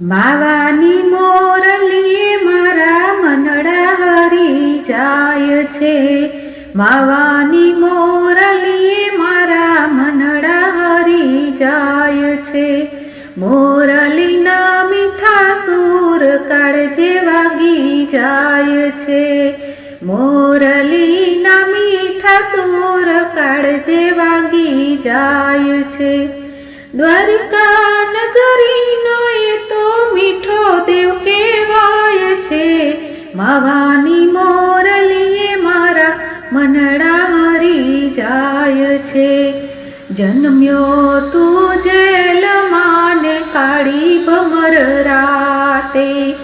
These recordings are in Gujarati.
માવાની મોરલી મારા મનડા હરી જાય છે. માવાની મોરલી મારા મનડા હરી જાય છે. મોરલીના મીઠા સૂર કાળજે વાગી જાય છે. મોરલીના મીઠા સૂર કાળજે વાગી જાય છે. દ્વારિકા નગરીનો એ તો મીઠો દેવ કહેવાય છે. માવાની મોરલીએ મારા મનડા હરી જાય છે. જન્મ્યો તું જેલમાં ને કાળી ભમર રાતે.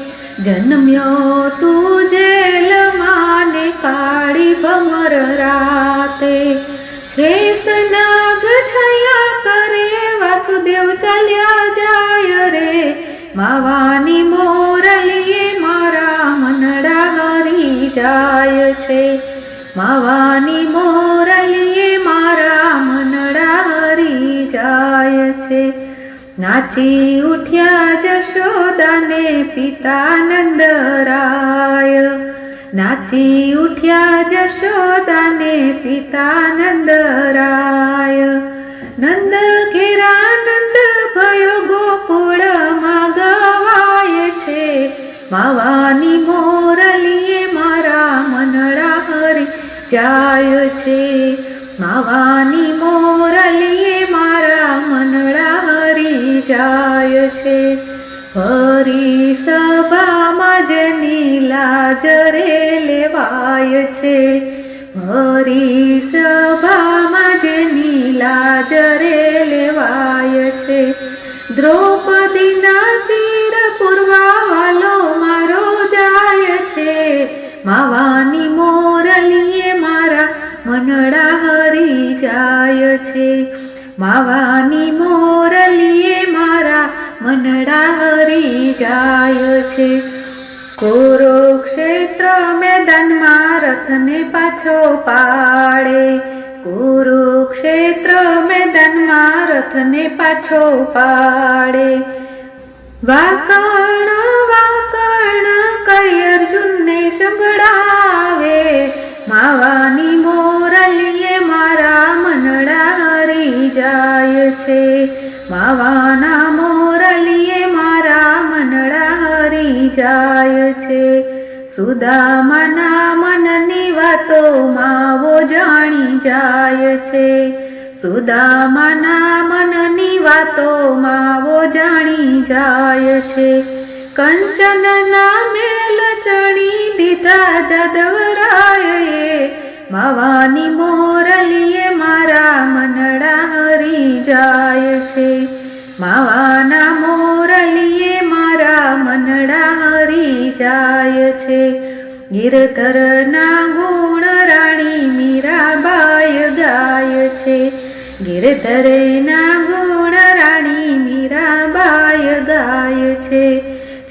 જન્મ્યો તું ને કાળી ભમર રાતે શેષ નાગ છયા કરે, વાસુદેવ ચાલ્યા જાય રે. માવાની મોરલીએ મારા મનડા હરી જાય છે. માવાની મોરલીએ મારા મનડા હરી જાય છે. નાચી ઉઠ્યા જશોદાને પિતા નંદરાય નાચી ઉઠ્યા જશોદાને પિતા નંદરાય. નંદ ઘેરા નંદ ભયો ગોકુળમાં ગવાય છે. માવાની મોરલીએ મારા મનડા હરી જાય છે. માવાની મોરલીએ મારા મનડા હરી જાય છે. હરી સભામાં જેની લાજરે લેવાય છે. હરી સભામાં જેની લાજરે લેવાય છે. દ્રૌપદીના ચીર પૂર્વાવાલો મારો જાય છે. માવાની મોરલીએ મારા મનડા હરી જાય છે. માવાની મોરલીએ મારા મનડા હરી જાય છે. કુરુક્ષેત્ર મેદાનમાં રથને પાછો પાડે. કુરુક્ષેત્ર મેદાનમાં રથને પાછો પાડે. વાકણ વાકણ કઈ અર્જુનને સંભળાવે. માવાની મોરલીએ મારા મનડા હરી જાય છે. માવાના મોરલીએ મારા મનડા હરી જાય છે. સુદામાના મનની વાતો માવો જાણી જાય છે. સુદામાના મનની વાતો માવો જાણી જાય છે. કંચનના મેલ ચણી દીધા જદવરાયે. માવાની મોરલીએ મારા મનડા હરી જાય છે. માવાના મોરલીએ મારા મનડા હરી જાય છે. ગિરધરના ગુણ રાણી મીરાબાય ગાય છે. ગિરધરના ગુણ રાણી મીરાબાય ગાય છે.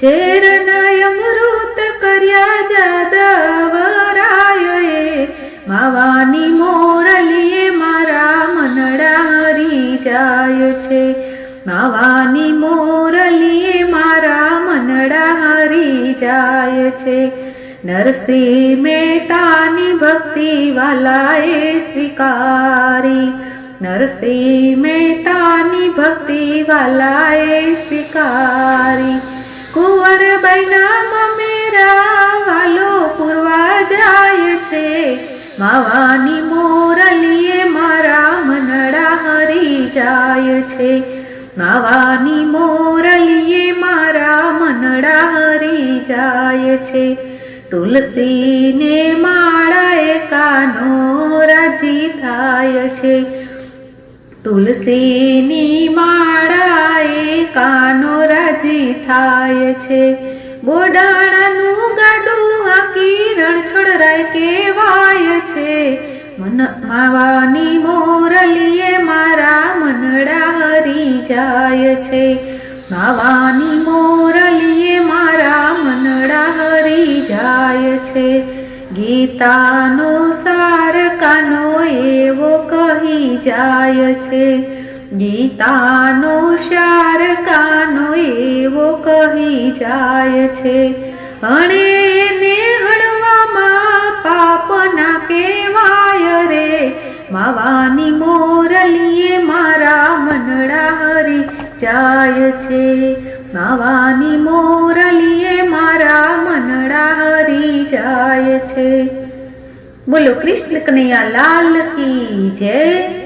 ચેરના અમૃત કર્યા જાદવરાયએ માવાની મોરલીએ મારા મનડા હરી જાય છે. માવાની મોરલીએ મારા મનડા હરી જાય છે. નરસિંહ મહેતાની ભક્તિ વાલાએ સ્વીકારી. નરસિંહ મહેતાની ભક્તિ વાલાએ સ્વીકારી. કુંવર બૈના મમેરા વાલો પૂરવા જાય છે. માવાની મોરલીએ મારા મનડા હરી જાય છે. માવાની મોરલીએ મારા મનડા હરી જાય છે. તુલસીને માળાએ કાનો રાજી થાય છે. તુલસીની માળાએ કાનો રાજી થાય છે. બોડાણાનું ગાડું આ કિરણ છોડરાય કેવાય છે. મન માવાની મોરલીએ મારા મનડા હરી જાય છે. માવાની મોરલીએ મારા મનડા હરી જાય છે. ગીતાનો સાર કાનો એવો કહી જાય છે. ગીતાનો સાર કાનો એવો કહી જાય છે. અણે માવાની મોરલીએ મારા મનડા હરી જાય છે. માવાની મોરલીએ મારા મનડા હરી જાય છે. બોલો કૃષ્ણ કનૈયા લાલ કી જય.